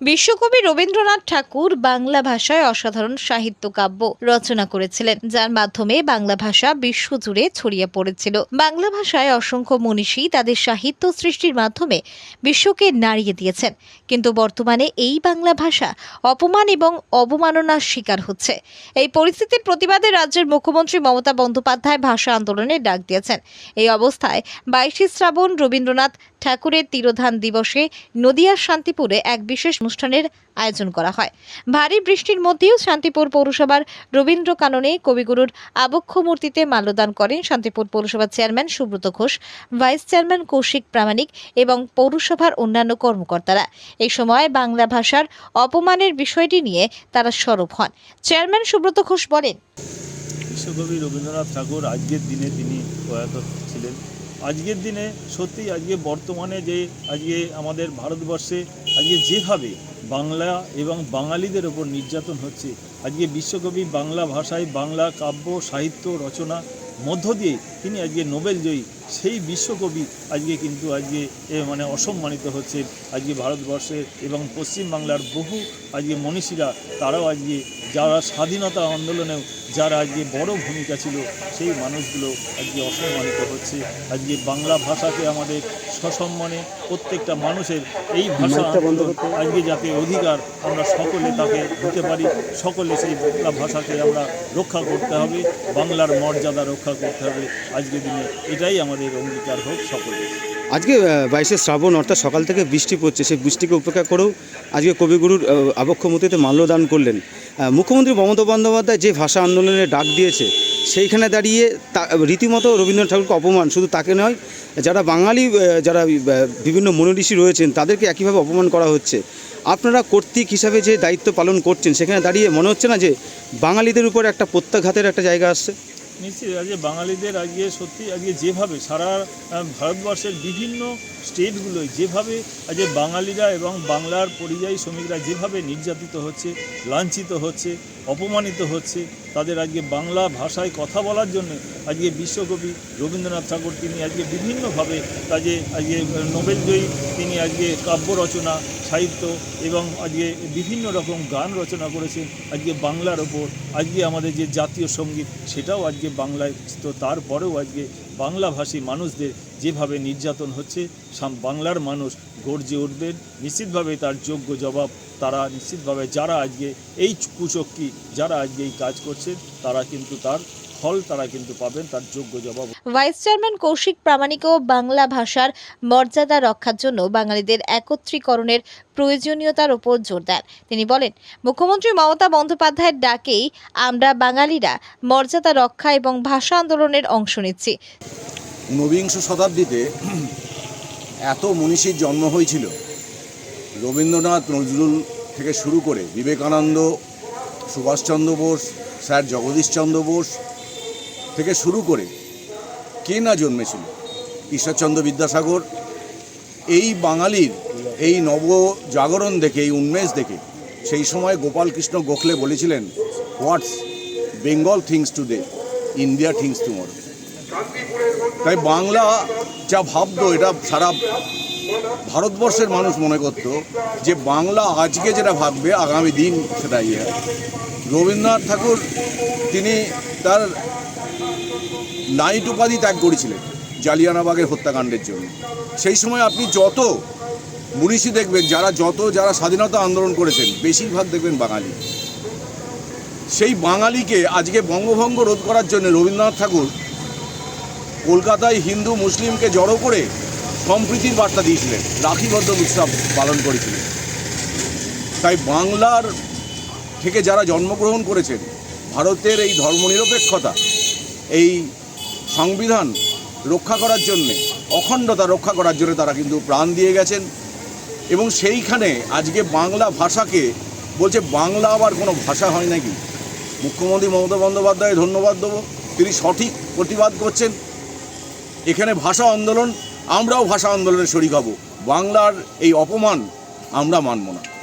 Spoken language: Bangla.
বিশ্বকবি রবীন্দ্রনাথ ঠাকুর বাংলা ভাষায় অসাধারণ সাহিত্য কাব্য রচনা করেছিলেন, যার মাধ্যমে বাংলা ভাষা বিশ্বজুড়ে ছড়িয়ে পড়েছিল। বাংলা ভাষায় অসংখ্য মনীষী তাদের সাহিত্য সৃষ্টির মাধ্যমে বিশ্বকে নাড়িয়ে দিয়েছেন। কিন্তু বর্তমানে এই বাংলা ভাষা অপমান এবং অবমাননার শিকার হচ্ছে। এই পরিস্থিতির প্রতিবাদে রাজ্যের মুখ্যমন্ত্রী মমতা বন্দ্যোপাধ্যায় ভাষা আন্দোলনের ডাক দিয়েছেন। এই অবস্থায় বাইশে শ্রাবণ রবীন্দ্রনাথ ঠাকুরের তিরোধান দিবসে নদিয়ার শান্তিপুরে এক বিশেষ অনুষ্ঠানের আয়োজন করা হয়। ভারী বৃষ্টির মধ্যেও শান্তিপুর পৌরসভার রবীন্দ্র কাননে কবিগুরুর আবক্ষ মূর্তিতে মাল্যদান করেন শান্তিপুর পৌরসভার chairman Subrata Ghosh, vice chairman Kaushik Pramanik এবং পৌরসভার অন্যান্য কর্মকর্তারা। এই সময় বাংলা ভাষার অপমানের বিষয়টি নিয়ে তারা সরব হন। চেয়ারম্যান সুব্রত ঘোষ বলেন, বিশ্বকবি রবীন্দ্রনাথ ঠাকুর আজকের দিনে তিনি প্রয়াত ছিলেন। আজকের দিনে সত্যি আজকে বর্তমানে যে আজকে আমাদের ভারতবর্ষে আজকে যেভাবে বাংলা এবং বাঙালিদের ওপর নির্যাতন হচ্ছে, আজকে বিশ্বকবি বাংলা ভাষায় বাংলা কাব্য, সাহিত্য রচনা মধ্য দিয়ে তিনি আজকে নোবেল জয়ী সেই বিশ্বকবি আজকে কিন্তু আজকে মানে অসম্মানিত হচ্ছে আজকে ভারতবর্ষের এবং পশ্চিমবাংলার বহু আজকে মনীষীরা তারাও আজকে যারা স্বাধীনতা আন্দোলনেও যারা আজকে বড় ভূমিকা ছিল সেই মানুষগুলো আজকে অসম্মানিত হচ্ছে। আজকে বাংলা ভাষাকে আমাদের সসম্মানে প্রত্যেকটা মানুষের এই ভাষা আজকে যাতে অধিকার আমরা সকলে তাকে দিতে পারি সকলে সেই বাংলা ভাষাকে আমরা রক্ষা করতে হবে বাংলার মর্যাদা রক্ষা করতে হবে আজকের দিনে। এটাই আমাদের অঙ্গীকার হোক সকলে আজকে বাইশে শ্রাবণ অর্থাৎ সকাল থেকে বৃষ্টি পড়ছে সেই বৃষ্টিকে উপেক্ষা করেও আজকে কবিগুরুর আহ, আবক্ষ মূর্তিতে মাল্যদান করলেন। মুখ্যমন্ত্রী মমতা বন্দ্যোপাধ্যায় যে ভাষা আন্দোলনের ডাক দিয়েছে সেইখানে দাঁড়িয়ে রীতিমতো রবীন্দ্রনাথ ঠাকুরকে অপমান শুধু তাকে নয় যারা বাঙালি যারা বিভিন্ন মনীষী রয়েছেন তাদেরকে একইভাবে অপমান করা হচ্ছে। আপনারা কর্তৃক হিসাবে যে দায়িত্ব পালন করছেন সেখানে দাঁড়িয়ে মনে হচ্ছে না যে বাঙালিদের উপর একটা প্রত্যাঘাতের একটা জায়গা আসছে? নিশ্চয়ই আজকে বাঙালিদের আজকে সত্যি আজকে যেভাবে সারা ভারতবর্ষের বিভিন্ন স্টেটগুলোয় যেভাবে আজকে বাঙালিরা এবং বাংলার পরিযায়ী শ্রমিকরা যেভাবে নির্যাতিত হচ্ছে, লাঞ্ছিত হচ্ছে অপমানিত হচ্ছে। তাদের আজকে বাংলা ভাষায় কথা বলার জন্য আজকে বিশ্বকবি রবীন্দ্রনাথ ঠাকুর, তিনি আজকে বিভিন্নভাবে কাজে আজকে নোবেল জয়ী, তিনি আজকে কাব্য রচনা, সাহিত্য এবং আজকে বিভিন্ন রকম গান রচনা করেছেন আজকে বাংলার ওপর। আজকে আমাদের যে জাতীয় সংগীত, সেটাও আজকে বাংলায়। তো তারপরেও আজকে বাংলাভাষী মানুষদের যেভাবে নির্যাতন হচ্ছে বাংলার মানুষ গর্জে উঠবেন। নিশ্চিতভাবে তার যোগ্য জবাব তারা, নিশ্চিতভাবে যারা আজকে এই কুচক্কি, যারা আজকে এই কাজ করছে তারা কিন্তু তার ফল তারা কিন্তু পাবেন তার যোগ্য জবাব ভাইস চেয়ারম্যান কৌশিক প্রামাণিকও বাংলা ভাষার মর্যাদা রক্ষার জন্য বাঙালিদের একত্রীকরণের প্রয়োজনীয়তার উপর জোর দেন। তিনি বলেন মুখ্যমন্ত্রী মমতা বন্দ্যোপাধ্যায়ের ডাকেই আমরা বাঙালিরা মর্যাদা রক্ষা এবং ভাষা আন্দোলনের অংশ নিচ্ছি। নবিংশ শতাব্দীতে এত মনীষীর জন্ম হয়েছিল। রবীন্দ্রনাথ নজরুল থেকে শুরু করে বিবেকানন্দ সুভাষচন্দ্র বোস স্যার জগদীশচন্দ্র বোস থেকে শুরু করে কে না জন্মেছিল? ঈশ্বরচন্দ্র বিদ্যাসাগর, এই বাঙালির এই নব জাগরণ দেখে, এই উন্মেষ দেখে, সেই সময় গোপালকৃষ্ণ গোখলে বলেছিলেন what's Bengal thinks today India thinks tomorrow তাই বাংলা যা ভাবতো, এটা সারা ভারতবর্ষের মানুষ মনে করতো যে বাংলা আজকে যেটা ভাববে, আগামী দিন সেটা ইয়ে রবীন্দ্রনাথ ঠাকুর, তিনি তার নাইট উপাধি ত্যাগ করেছিলেন জালিয়ানাবাগের হত্যাকাণ্ডের জন্য। সেই সময় আপনি যত মনীষী দেখবেন, যারা যত, যারা স্বাধীনতা আন্দোলন করেছেন, বেশিরভাগ দেখবেন বাঙালি। সেই বাঙালিকে আজকে বঙ্গভঙ্গ রোধ করার জন্য রবীন্দ্রনাথ ঠাকুর কলকাতায় হিন্দু মুসলিমকে জড়ো করে সম্প্রীতির বার্তা দিয়েছিলেন রাখিবদ্ধ উৎসব পালন করেছিলেন। তাই বাংলার থেকে যারা জন্মগ্রহণ করেছেন, ভারতের এই ধর্মনিরপেক্ষতা এই সংবিধান রক্ষা করার জন্যে, অখণ্ডতা রক্ষা করার জন্য তারা কিন্তু প্রাণ দিয়ে গেছেন। এবং সেইখানে আজকে বাংলা ভাষাকে বলছে, বাংলা আবার কোনো ভাষা হয় নাকি? মুখ্যমন্ত্রী মমতা বন্দ্যোপাধ্যায় ধন্যবাদ দেবো। তিনি সঠিক প্রতিবাদ করছেন। এখানে ভাষা আন্দোলন, আমরাও ভাষা আন্দোলনের শরিক হব। বাংলার এই অপমান আমরা মানব না।